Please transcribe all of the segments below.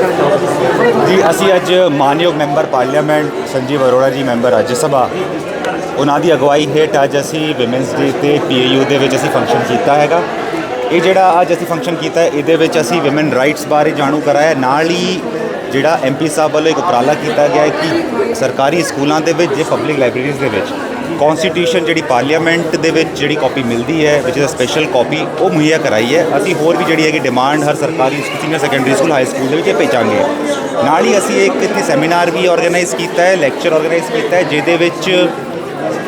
ਜੀ, ਅਸੀਂ ਅੱਜ ਮਾਨਯੋਗ member parliament Sanjeev Arora ji, member ਰਾਜ ਸਭਾ। ਉਹਨਾਂ ਦੀ ਅਗਵਾਈ ਹੇਠ ਅੱਜ ਅਸੀਂ ਵਿਮਨਸ ਡੇ ਤੇ ਪੀਏਯੂ ਦੇ ਵਿੱਚ ਅਸੀਂ ਫੰਕਸ਼ਨ ਕੀਤਾ ਹੈਗਾ। ਇਹ ਜਿਹੜਾ ਅੱਜ ਅਸੀਂ ਫੰਕਸ਼ਨ ਕੀਤਾ, ਇਹਦੇ ਵਿੱਚ ਅਸੀਂ ਵਿਮਨ ਰਾਈਟਸ ਬਾਰੇ ਜਾਣੂ ਕਰਾਇਆ। ਨਾਲ ਹੀ ਜਿਹੜਾ ਐਮਪੀ ਸਾਹਿਬ ਵੱਲੋਂ ਇੱਕ ਉਪਰਾਲਾ ਕੀਤਾ ਗਿਆ ਹੈ ਕਿ ਸਰਕਾਰੀ ਸਕੂਲਾਂ ਦੇ ਵਿੱਚ, ਜੇ ਪਬਲਿਕ ਲਾਇਬ੍ਰੇਰੀਜ਼ ਦੇ ਵਿੱਚ ਕਨਸਟੀਟਿਊਸ਼ਨ ਜਿਹੜੀ ਪਾਰਲੀਮੈਂਟ ਦੇ ਵਿੱਚ ਜਿਹੜੀ ਕਾਪੀ ਮਿਲਦੀ ਹੈ ਵਿਚ ਇਜ਼ ਅ ਸਪੈਸ਼ਲ ਕਾਪੀ ਉਹ ਮੁਹੱਈਆ ਕਰਾਈ ਹੈ। ਅਸੀਂ ਹੋਰ ਵੀ ਜਿਹੜੀ ਹੈਗੀ ਡਿਮਾਂਡ ਹਰ ਸਰਕਾਰੀ senior secondary school high school ਦੇ ਵਿੱਚ ਭੇਜਾਂਗੇ। ਨਾਲ ਹੀ ਅਸੀਂ ਇੱਕ ਇੱਥੇ ਸੈਮੀਨਾਰ ਵੀ ਆਰਗੇਨਾਈਜ਼ ਕੀਤਾ ਹੈ ਲੈਕਚਰ ਆਰਗੇਨਾਈਜ਼ ਕੀਤਾ ਹੈ, ਜਿਹਦੇ ਵਿੱਚ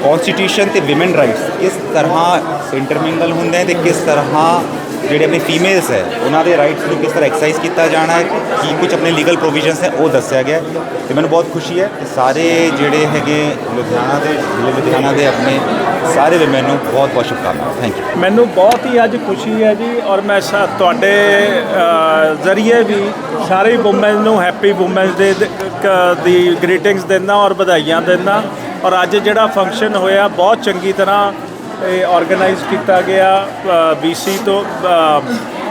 ਕਨਸਟੀਟਿਊਸ਼ਨ ਤੇ ਔਮਨ ਰਾਈਟਸ ਕਿਸ ਤਰ੍ਹਾਂ ਇੰਟਰਮਿੰਗਲ ਹੁੰਦੇ ਨੇ ਤੇ ਕਿਸ ਤਰ੍ਹਾਂ ਜਿਹੜੇ ਆਪਣੇ ਫੀਮੇਲਸ ਹੈ, ਉਹਨਾਂ ਦੇ ਰਾਈਟਸ ਨੂੰ ਕਿਸ ਤਰ੍ਹਾਂ ਐਕਸਰਸਾਈਜ਼ ਕੀਤਾ ਜਾਣਾ ਹੈ, ਕੀ ਕੁਝ ਆਪਣੇ ਲੀਗਲ ਪ੍ਰੋਵੀਜ਼ਨਸ ਹੈ, ਉਹ ਦੱਸਿਆ ਗਿਆ ਹੈ। ਤੇ ਮੈਨੂੰ ਬਹੁਤ ਖੁਸ਼ੀ ਹੈ ਕਿ ਸਾਰੇ ਜਿਹੜੇ ਹੈਗੇ ਲੁਧਿਆਣਾ ਦੇ, ਜ਼ਿਲ੍ਹੇ ਲੁਧਿਆਣਾ ਦੇ ਆਪਣੇ ਸਾਰੇ ਵਿਮੈਨ ਨੂੰ ਬਹੁਤ ਬਹੁਤ ਸ਼ੁਭਕਾਮਨਾਵਾਂ। ਥੈਂਕ ਯੂ ਮੈਨੂੰ ਬਹੁਤ ਹੀ ਅੱਜ ਖੁਸ਼ੀ ਹੈ ਜੀ ਔਰ ਮੈਂ ਤੁਹਾਡੇ ਜ਼ਰੀਏ ਵੀ ਸਾਰੇ ਵੂਮਨ ਨੂੰ ਹੈਪੀ ਵੂਮਨਸ ਡੇ ਦੀ ਗ੍ਰੀਟਿੰਗਸ ਦਿੰਦਾ ਔਰ ਵਧਾਈਆਂ ਦਿੰਦਾ। ਔਰ ਅੱਜ ਜਿਹੜਾ ਫੰਕਸ਼ਨ ਹੋਇਆ, ਬਹੁਤ ਚੰਗੀ ਤਰ੍ਹਾਂ ਇਹ ਆਰਗੇਨਾਈਜ਼ ਕੀਤਾ ਗਿਆ ਬੀਸੀ ਤੋਂ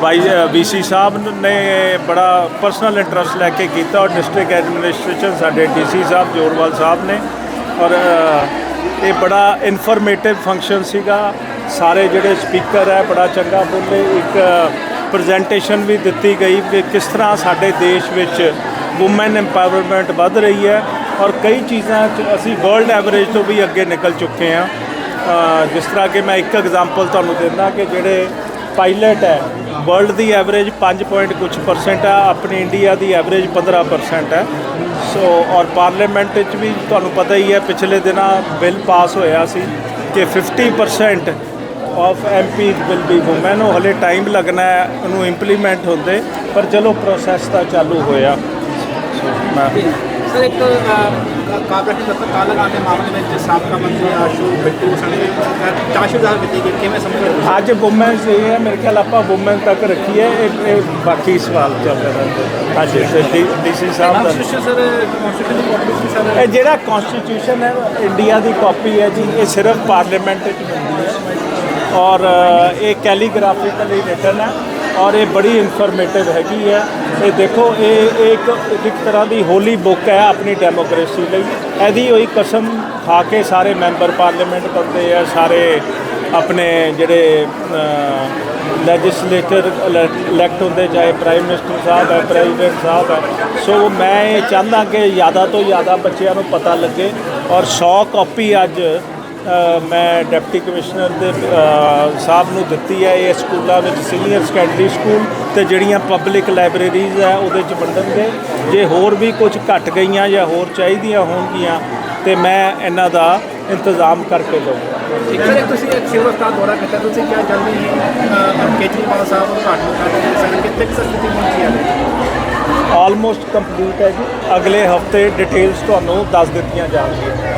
ਵਾਈ ਬੀਸੀ ਸਾਹਿਬ ਨੇ ਬੜਾ ਪਰਸਨਲ ਇੰਟਰਸਟ ਲੈ ਕੇ ਕੀਤਾ ਔਰ ਡਿਸਟ੍ਰਿਕਟ ਐਡਮਿਨਿਸਟ੍ਰੇਸ਼ਨ ਸਾਡੇ ਡੀਸੀ ਸਾਹਿਬ, ਜੋਰਵਾਲ ਸਾਹਿਬ ਨੇ ਔਰ ਇਹ ਬੜਾ ਇਨਫੋਰਮੇਟਿਵ ਫੰਕਸ਼ਨ ਸੀਗਾ। ਸਾਰੇ ਜਿਹੜੇ ਸਪੀਕਰ ਹੈ, ਬੜਾ ਚੰਗਾ ਬੋਲੇ। ਇੱਕ ਪ੍ਰੈਜੈਂਟੇਸ਼ਨ ਵੀ ਦਿੱਤੀ ਗਈ ਕਿ ਕਿਸ ਤਰ੍ਹਾਂ ਸਾਡੇ ਦੇਸ਼ ਵਿੱਚ ਔਮਨ ਐਮਪਾਵਰਮੈਂਟ ਵੱਧ ਰਹੀ ਹੈ। ਔਰ ਕਈ ਚੀਜ਼ਾਂ 'ਚ ਅਸੀਂ ਵਰਲਡ ਐਵਰੇਜ ਤੋਂ ਵੀ ਅੱਗੇ ਨਿਕਲ ਚੁੱਕੇ ਹਾਂ। ਜਿਸ ਤਰ੍ਹਾਂ ਕਿ ਮੈਂ ਇੱਕ ਐਗਜ਼ਾਮਪਲ ਤੁਹਾਨੂੰ ਦਿੰਦਾ ਕਿ ਜਿਹੜੇ ਪਾਇਲਟ ਹੈ ਵਰਲਡ ਦੀ ਐਵਰੇਜ 5 ਪੁਆਇੰਟ ਕੁਝ ਪਰਸੈਂਟ ਹੈ, ਆਪਣੀ ਇੰਡੀਆ ਦੀ ਐਵਰੇਜ 15% ਹੈ। ਸੋ ਔਰ ਪਾਰਲੀਮੈਂਟ ਵਿੱਚ ਵੀ ਤੁਹਾਨੂੰ ਪਤਾ ਹੀ ਹੈ, ਪਿਛਲੇ ਦਿਨਾਂ ਬਿੱਲ ਪਾਸ ਹੋਇਆ ਸੀ ਕਿ 50% of MPs will be woman ਉਹ ਹਲੇ ਟਾਈਮ ਲੱਗਣਾ ਹੈ, ਉਹਨੂੰ ਇੰਪਲੀਮੈਂਟ ਹੁੰਦੇ, ਪਰ ਚਲੋ ਪ੍ਰੋਸੈਸ ਤਾਂ ਚਾਲੂ ਹੋਇਆ। ਮੈਂ ਸਰ ਇੱਕ ਕਾਬਰੇਟ ਦਾ ਪਤਾ ਲਗਾਉਣ ਦੇ ਮਾਮਲੇ ਵਿੱਚ ਸਾਬਕਾ ਮੰਤਰੀ ਆਸ਼ੂ ਬਿੱਟੂ ਸਣੇ ਚਾਸ਼ੂਦਾਰ ਕੀਤੀ ਗਈ ਕਿਵੇਂ ਸਮਝਦੇ ਹੋ ਅੱਜ ਵੂਮਨਸ ਡੇ ਹੈ ਮੇਰੇ ਖਿਆਲ ਆਪਾਂ ਵੂਮਨ ਤੱਕ ਰੱਖੀਏ ਇਹ ਇਹ ਬਾਕੀ ਸਵਾਲ ਚੱਲ ਰਹੇ ਅੱਜ ਡੀਸੀ ਸਾਹਿਬ ਦਾ ਕਨਸਟੀਟਿਊਸ਼ਨ ਸਰ ਕਨਸਟੀਟਿਊਸ਼ਨ ਦੀ ਕਾਪੀ ਸਰ? ਇਹ ਜਿਹੜਾ ਕਨਸਟੀਟਿਊਸ਼ਨ ਹੈ ਇੰਡੀਆ ਦੀ ਕਾਪੀ ਹੈ ਜੀ ਇਹ ਸਿਰਫ ਪਾਰਲੀਮੈਂਟ ਵਿੱਚ ਮਿਲਦੀ ਹੈ। ਔਰ ਅ, ਇਹ ਕੈਲੀਗ੍ਰਾਫਿਕਲੀ ਰਿਟਨ ਹੈ। ਔਰ ਇਹ ਬੜੀ ਇਨਫੋਰਮੇਟਿਵ ਹੈਗੀ ਹੈ। ਇਹ ਦੇਖੋ, ਇਹ ਇਹ ਇੱਕ ਇੱਕ ਤਰ੍ਹਾਂ ਦੀ ਹੋਲੀ ਬੁੱਕ ਹੈ ਆਪਣੀ ਡੈਮੋਕ੍ਰੇਸੀ ਲਈ। ਇਹਦੀ ਹੋਈ ਕਸਮ ਖਾ ਕੇ ਸਾਰੇ ਮੈਂਬਰ ਪਾਰਲੀਮੈਂਟ ਕਰਦੇ ਆ, ਸਾਰੇ ਆਪਣੇ ਜਿਹੜੇ ਲੈਜਿਸਲੇਟਰ ਇਲੈਕਟ ਹੁੰਦੇ, ਚਾਹੇ ਪ੍ਰਾਈਮ ਮਿਨਿਸਟਰ ਸਾਹਿਬ ਹੈ ਪ੍ਰੈਜ਼ੀਡੈਂਟ ਸਾਹਿਬ ਹੈ। ਸੋ ਮੈਂ ਇਹ ਚਾਹੁੰਦਾ ਕਿ ਜ਼ਿਆਦਾ ਤੋਂ ਜ਼ਿਆਦਾ ਬੱਚਿਆਂ ਨੂੰ ਪਤਾ ਲੱਗੇ ਔਰ 100 ਕਾਪੀ ਅੱਜ ਮੈਂ ਡਿਪਟੀ ਕਮਿਸ਼ਨਰ ਦੇ ਸਾਹਿਬ ਨੂੰ ਦਿੱਤੀ ਹੈ ਇਹ ਸਕੂਲਾਂ ਵਿੱਚ ਸੀਨੀਅਰ ਸੈਕੰਡਰੀ ਸਕੂਲ ਤੇ ਜਿਹੜੀਆਂ ਪਬਲਿਕ ਲਾਇਬ੍ਰੇਰੀਜ਼ ਹੈ ਉਹਦੇ ਚ ਵੰਡਣਗੇ ਜੇ ਹੋਰ ਵੀ ਕੁਝ ਘਟ ਗਈਆਂ ਜਾਂ ਹੋਰ ਚਾਹੀਦੀਆਂ ਹੋਣਗੀਆਂ ਤੇ ਮੈਂ ਇਹਨਾਂ ਦਾ ਇੰਤਜ਼ਾਮ ਕਰਕੇ ਦਊਂਗਾ। ਸਰ ਤੁਸੀਂ ਇੱਕ ਸਿਵਲ ਹਸਪਤਾਲ ਦੌਰਾ ਕੀਤਾ ਤੁਸੀਂ ਕਿਹਾ ਜਲਦੀ ਕੇਜਰੀਵਾਲ ਸਾਹਿਬ ਨੂੰ ਉਦਘਾਟਨ ਕਰਦੇ ਸਰ ਕਿੱਥੇ ਕੁ ਸਰ ਸਥਿਤੀ ਪਹੁੰਚੀ ਹੈ? ਆਲਮੋਸਟ ਕੰਪਲੀਟ ਹੈ ਜੀ। ਅਗਲੇ ਹਫ਼ਤੇ ਡਿਟੇਲਸ ਤੁਹਾਨੂੰ ਦੱਸ ਦਿੱਤੀਆਂ ਜਾਣਗੀਆਂ।